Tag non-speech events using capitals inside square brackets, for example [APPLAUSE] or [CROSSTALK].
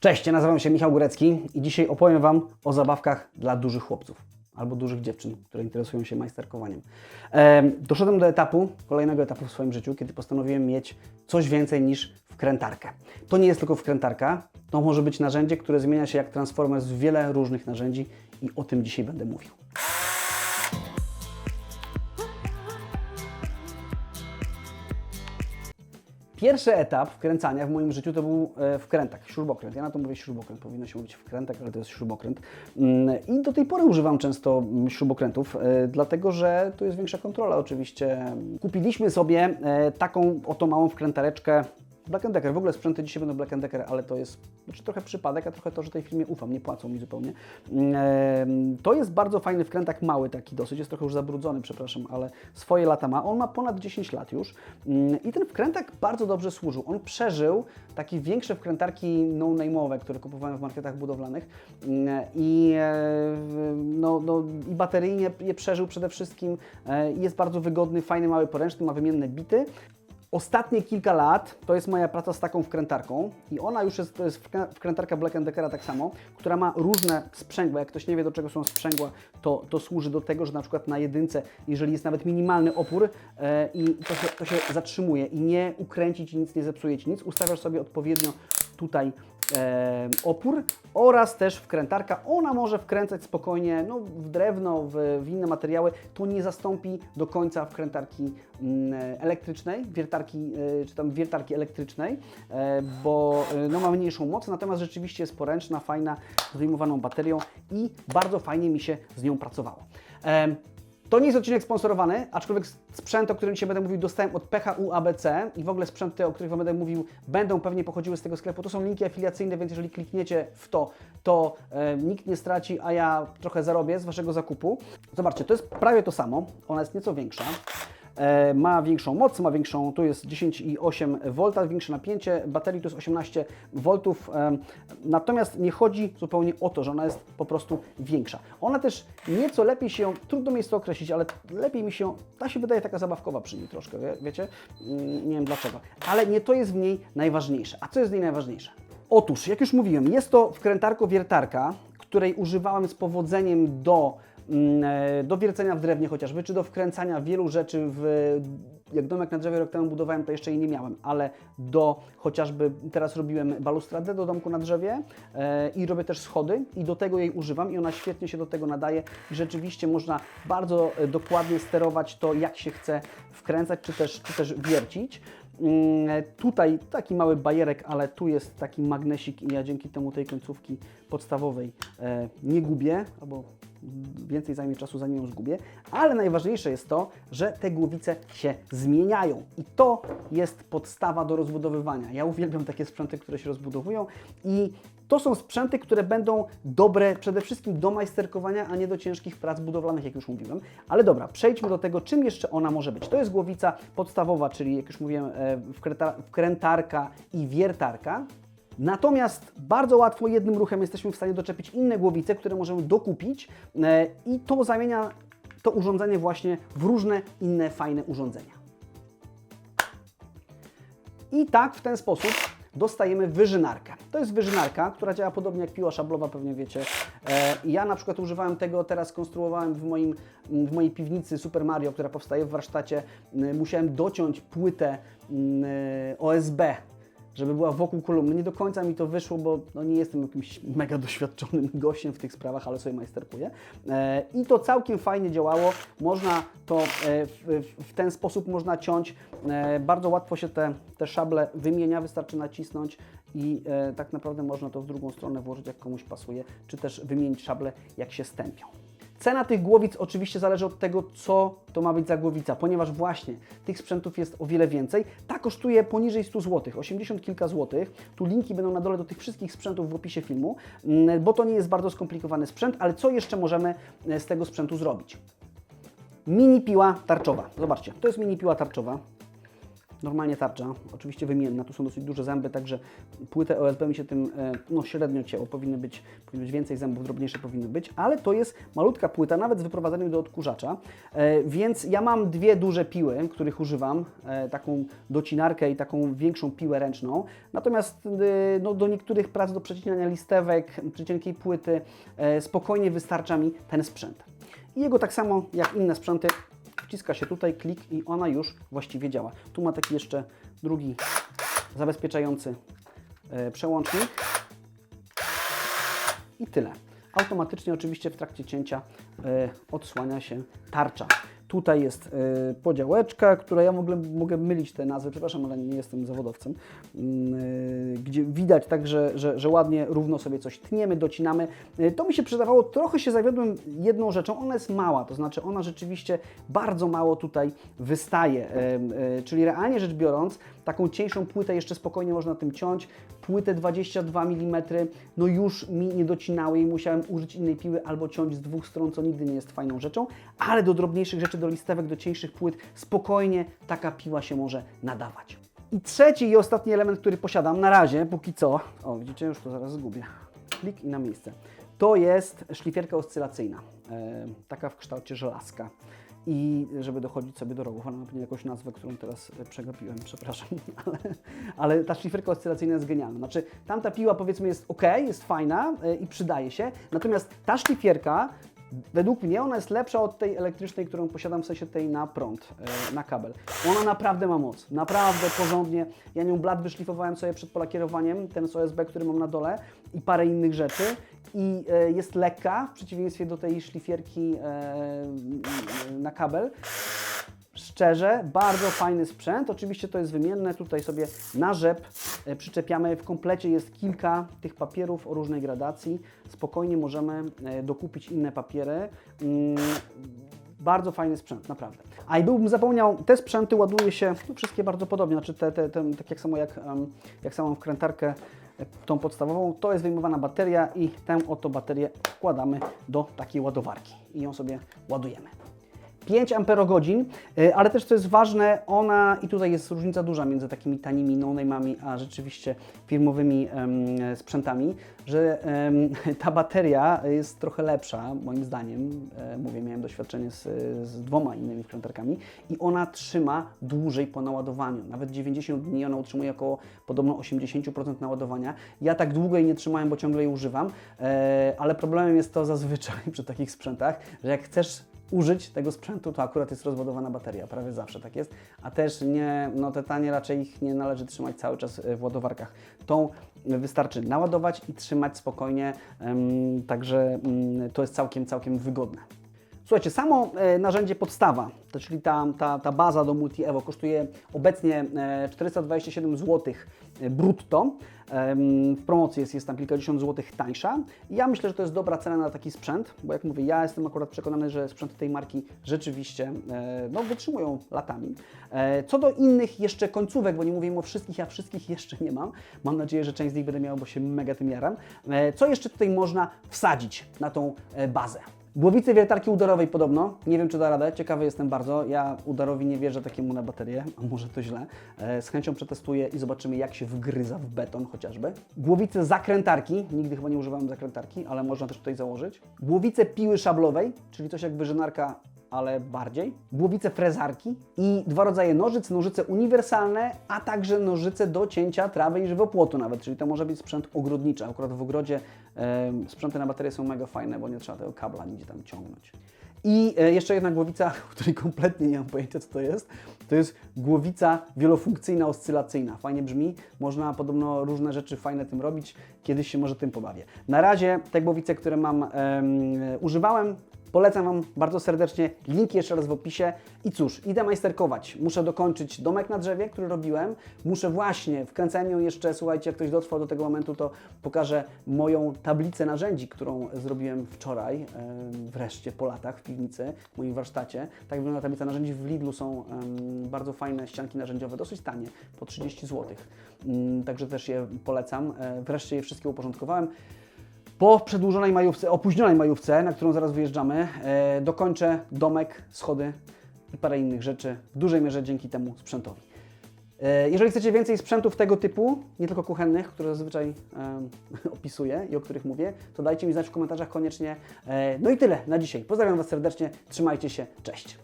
Cześć, ja nazywam się Michał Górecki i dzisiaj opowiem Wam o zabawkach dla dużych chłopców albo dużych dziewczyn, które interesują się majsterkowaniem. Em, doszedłem do etapu, kolejnego etapu w swoim życiu, kiedy postanowiłem mieć coś więcej niż wkrętarkę. To nie jest tylko wkrętarka, to może być narzędzie, które zmienia się jak Transformers w wiele różnych narzędzi i o tym dzisiaj będę mówił. Pierwszy etap wkręcania w moim życiu to był e, wkrętak, śrubokręt. Ja na to mówię śrubokręt, powinno się mówić wkrętak, ale to jest śrubokręt. Mm, I do tej pory używam często mm, śrubokrętów, e, dlatego że tu jest większa kontrola oczywiście. Kupiliśmy sobie e, taką oto małą wkrętareczkę Black Decker. W ogóle sprzęty dzisiaj będą Black Decker, ale to jest znaczy trochę przypadek, a trochę to, że tej firmie ufam, nie płacą mi zupełnie. To jest bardzo fajny wkrętak, mały taki dosyć, jest trochę już zabrudzony, przepraszam, ale swoje lata ma. On ma ponad 10 lat już Mm, i ten wkrętak bardzo dobrze służył. On przeżył takie większe wkrętarki no-name'owe, które kupowałem w marketach budowlanych Mm, i, e, no, no, i bateryjnie je przeżył przede wszystkim. E, Jest bardzo wygodny, fajny, mały poręczny, ma wymienne bity. Ostatnie kilka lat to jest moja praca z taką wkrętarką i ona już jest, to jest wkrę- wkrętarka Black Deckera tak samo, która ma różne sprzęgła. Jak ktoś nie wie do czego są sprzęgła, to, to służy do tego, że na przykład na jedynce, jeżeli jest nawet minimalny opór e, i to się, to się zatrzymuje i nie ukręci Ci nic, nie zepsuje Ci nic, ustawiasz sobie odpowiednio tutaj opór oraz też wkrętarka. Ona może wkręcać spokojnie no, w drewno, w, w inne materiały. To nie zastąpi do końca wkrętarki mm, elektrycznej, wiertarki, e, czy tam wiertarki elektrycznej, e, bo e, no, ma mniejszą moc, natomiast rzeczywiście jest poręczna, fajna, z wyjmowaną baterią i bardzo fajnie mi się z nią pracowało. To nie jest odcinek sponsorowany, aczkolwiek sprzęt, o którym dzisiaj będę mówił, dostałem od PHU ABC i w ogóle sprzęty, o których Wam będę mówił, będą pewnie pochodziły z tego sklepu. To są linki afiliacyjne, więc jeżeli klikniecie w to, to e, nikt nie straci, a ja trochę zarobię z Waszego zakupu. Zobaczcie, to jest prawie to samo, ona jest nieco większa. E, ma większą moc, ma większą, tu jest 10,8 V, większe napięcie, baterii to jest 18 V, em, natomiast nie chodzi zupełnie o to, że ona jest po prostu większa. Ona też nieco lepiej się, trudno mi jest to określić, ale lepiej mi się, ta się wydaje taka zabawkowa przy niej troszkę, wie, wiecie, Mm, nie wiem dlaczego, ale nie to jest w niej najważniejsze. A co jest w niej najważniejsze? Otóż, jak już mówiłem, jest to wkrętarko-wiertarka, której używałem z powodzeniem do e, do wiercenia w drewnie chociażby, czy do wkręcania wielu rzeczy w... Jak domek na drzewie rok temu budowałem, to jeszcze jej nie miałem, ale do chociażby, teraz robiłem balustradę do domku na drzewie e, i robię też schody i do tego jej używam i ona świetnie się do tego nadaje i rzeczywiście można bardzo e, dokładnie sterować to, jak się chce wkręcać, czy też, czy też wiercić. Mm, Tutaj taki mały bajerek, ale tu jest taki magnesik i ja dzięki temu tej końcówki podstawowej e, nie gubię, albo więcej zajmie czasu zanim ją zgubię, ale najważniejsze jest to, że te głowice się zmieniają i to jest podstawa do rozbudowywania. Ja uwielbiam takie sprzęty, które się rozbudowują i to są sprzęty, które będą dobre przede wszystkim do majsterkowania, a nie do ciężkich prac budowlanych, jak już mówiłem. Ale dobra, przejdźmy do tego, czym jeszcze ona może być. To jest głowica podstawowa, czyli jak już mówiłem, e, wkręta, wkrętarka i wiertarka. Natomiast bardzo łatwo jednym ruchem jesteśmy w stanie doczepić inne głowice, które możemy dokupić e, i to zamienia to urządzenie właśnie w różne inne fajne urządzenia. I tak w ten sposób dostajemy wyżynarkę. To jest wyżynarka, która działa podobnie jak piła szablowa, pewnie wiecie. E, Ja na przykład używałem tego, teraz konstruowałem w, moim, w mojej piwnicy Super Mario, która powstaje w warsztacie. M, Musiałem dociąć płytę m, OSB, żeby była wokół kolumny. Nie do końca mi to wyszło, bo no, nie jestem jakimś mega doświadczonym [LAUGHS] gościem w tych sprawach, ale sobie majsterkuję. E, I to całkiem fajnie działało. Można to e, w, w- ten sposób można ciąć. E, bardzo łatwo się te, te szable wymienia, wystarczy nacisnąć i e, tak naprawdę można to w drugą stronę włożyć, jak komuś pasuje, czy też wymienić szable, jak się stępią. Cena tych głowic oczywiście zależy od tego, co to ma być za głowica, ponieważ właśnie tych sprzętów jest o wiele więcej. Ta kosztuje poniżej 100 zł, 80 kilka złotych. Tu linki będą na dole do tych wszystkich sprzętów w opisie filmu, mm, bo to nie jest bardzo skomplikowany sprzęt, ale co jeszcze możemy e, z tego sprzętu zrobić? Mini piła tarczowa. Zobaczcie, to jest mini piła tarczowa. Normalnie tarcza, oczywiście wymienna, tu są dosyć duże zęby, także płytę OSB mi się tym e, no, średnio cięło, powinny być, powinno być więcej zębów, drobniejsze powinny być, ale to jest malutka płyta, nawet z wyprowadzeniem do odkurzacza, e, więc ja mam dwie duże piły, których używam, e, taką docinarkę i taką większą piłę ręczną, natomiast no, do niektórych prac, do przecinania listewek, czy cienkiej płyty, spokojnie wystarcza mi ten sprzęt. I jego tak samo jak inne sprzęty wciska się tutaj, klik i ona już właściwie działa. Tu ma taki jeszcze drugi zabezpieczający e, przełącznik i tyle. Automatycznie oczywiście w trakcie cięcia e, odsłania się tarcza. Tutaj jest e, podziałeczka, która ja ogóle mogę mylić te nazwy, przepraszam, ale nie jestem zawodowcem, mm, e, gdzie widać tak, że, że, ładnie, równo sobie coś tniemy, docinamy. E, To mi się przydawało, trochę się zawiodłem jedną rzeczą, ona jest mała, to znaczy ona rzeczywiście bardzo mało tutaj wystaje, czyli realnie rzecz biorąc, taką cieńszą płytę jeszcze spokojnie można tym ciąć, płytę 22 mm, no już mi nie docinały i musiałem użyć innej piły albo ciąć z dwóch stron, co nigdy nie jest fajną rzeczą, ale do drobniejszych rzeczy, do listewek, do cieńszych płyt spokojnie taka piła się może nadawać. I trzeci i ostatni element, który posiadam na razie, póki co, o widzicie, już to zaraz zgubię, klik i na miejsce, to jest szlifierka oscylacyjna, e, taka w kształcie żelazka. I żeby dochodzić sobie do rogów, ona ma pewnie jakąś nazwę, którą teraz e, przegapiłem, przepraszam, [LAUGHS] ale, ale ta szlifierka oscylacyjna jest genialna. Znaczy, tamta piła powiedzmy jest ok, jest fajna e, i przydaje się, natomiast ta szlifierka Według mnie ona jest lepsza od tej elektrycznej, którą posiadam, w sensie tej na prąd, e, na kabel. Ona naprawdę ma moc, naprawdę porządnie. Ja nią blat wyszlifowałem sobie przed polakierowaniem, ten z OSB, który mam na dole i parę innych rzeczy. I e, jest lekka, w przeciwieństwie do tej szlifierki e, na kabel. Szczerze, bardzo fajny sprzęt. Oczywiście to jest wymienne. Tutaj sobie na rzep e, przyczepiamy. W komplecie jest kilka tych papierów o różnej gradacji. Spokojnie możemy e, dokupić inne papiery. Mm, Bardzo fajny sprzęt, naprawdę. A i byłbym zapomniał, te sprzęty ładuje się no, wszystkie bardzo podobnie, znaczy te, te, te, tak jak samo jak, jak samą wkrętarkę e, tą podstawową, to jest wyjmowana bateria i tę oto baterię wkładamy do takiej ładowarki i ją sobie ładujemy. 5 amperogodzin, y, ale też co jest ważne, ona i tutaj jest różnica duża między takimi tanimi no-name'ami, a rzeczywiście firmowymi em, sprzętami, że em, [LAUGHS] ta bateria jest trochę lepsza, moim zdaniem. E, mówię, miałem doświadczenie z, z dwoma innymi wkrętarkami i ona trzyma dłużej po naładowaniu. Nawet 90 dni ona utrzymuje około podobno 80% naładowania. Ja tak długo jej nie trzymałem, bo ciągle jej używam, e, ale problemem jest to zazwyczaj [LAUGHS] przy takich sprzętach, że jak chcesz użyć tego sprzętu, to akurat jest rozładowana bateria, prawie zawsze tak jest, a też nie, no te tanie raczej ich nie należy trzymać cały czas e, w ładowarkach. Tą wystarczy naładować i trzymać spokojnie, także mm, to jest całkiem, całkiem wygodne. Słuchajcie, samo e, narzędzie podstawa, to czyli ta, ta, ta baza do Multi Evo kosztuje obecnie e, 427 zł brutto. Em, W promocji jest, jest tam kilkadziesiąt złotych tańsza. Ja myślę, że to jest dobra cena na taki sprzęt, bo jak mówię, ja jestem akurat przekonany, że sprzęty tej marki rzeczywiście e, no, wytrzymują latami. E, Co do innych jeszcze końcówek, bo nie mówimy o wszystkich, ja wszystkich jeszcze nie mam. Mam nadzieję, że część z nich będę miał, bo się mega tym jaram. E, Co jeszcze tutaj można wsadzić na tą e, bazę? Głowicy wiertarki udarowej podobno. Nie wiem, czy da radę. Ciekawy jestem bardzo. Ja udarowi nie wierzę takiemu na baterię, a może to źle. E, Z chęcią przetestuję i zobaczymy, jak się wgryza w beton chociażby. Głowice zakrętarki. Nigdy chyba nie używałem zakrętarki, ale można też tutaj założyć. Głowice piły szablowej, czyli coś jak wyżynarka ale bardziej. Głowice frezarki i dwa rodzaje nożyc, nożyce uniwersalne, a także nożyce do cięcia trawy i żywopłotu nawet, czyli to może być sprzęt ogrodniczy. Akurat w ogrodzie e, sprzęty na baterie są mega fajne, bo nie trzeba tego kabla nigdzie tam ciągnąć. I e, jeszcze jedna głowica, [LAUGHS] o której kompletnie nie mam pojęcia, co to jest. To jest głowica wielofunkcyjna, oscylacyjna. Fajnie brzmi, można podobno różne rzeczy fajne tym robić. Kiedyś się może tym pobawię. Na razie te głowice, które mam, em, używałem, Polecam Wam bardzo serdecznie, link jeszcze raz w opisie. I cóż, idę majsterkować. Muszę dokończyć domek na drzewie, który robiłem. Muszę właśnie, wkręcałem ją jeszcze, słuchajcie, jak ktoś dotrwał do tego momentu, to pokażę moją tablicę narzędzi, którą zrobiłem wczoraj, wreszcie po latach w piwnicy, w moim warsztacie. Tak wygląda tablica narzędzi. W Lidlu są bardzo fajne ścianki narzędziowe, dosyć tanie, po 30 zł. Mm, Także też je polecam. E, Wreszcie je wszystkie uporządkowałem. Po przedłużonej majówce, opóźnionej majówce, na którą zaraz wyjeżdżamy, e, dokończę domek, schody i parę innych rzeczy, w dużej mierze dzięki temu sprzętowi. E, Jeżeli chcecie więcej sprzętów tego typu, nie tylko kuchennych, które zazwyczaj em, [LAUGHS] opisuję i o których mówię, to dajcie mi znać w komentarzach koniecznie. E, No i tyle na dzisiaj. Pozdrawiam Was serdecznie, trzymajcie się, cześć.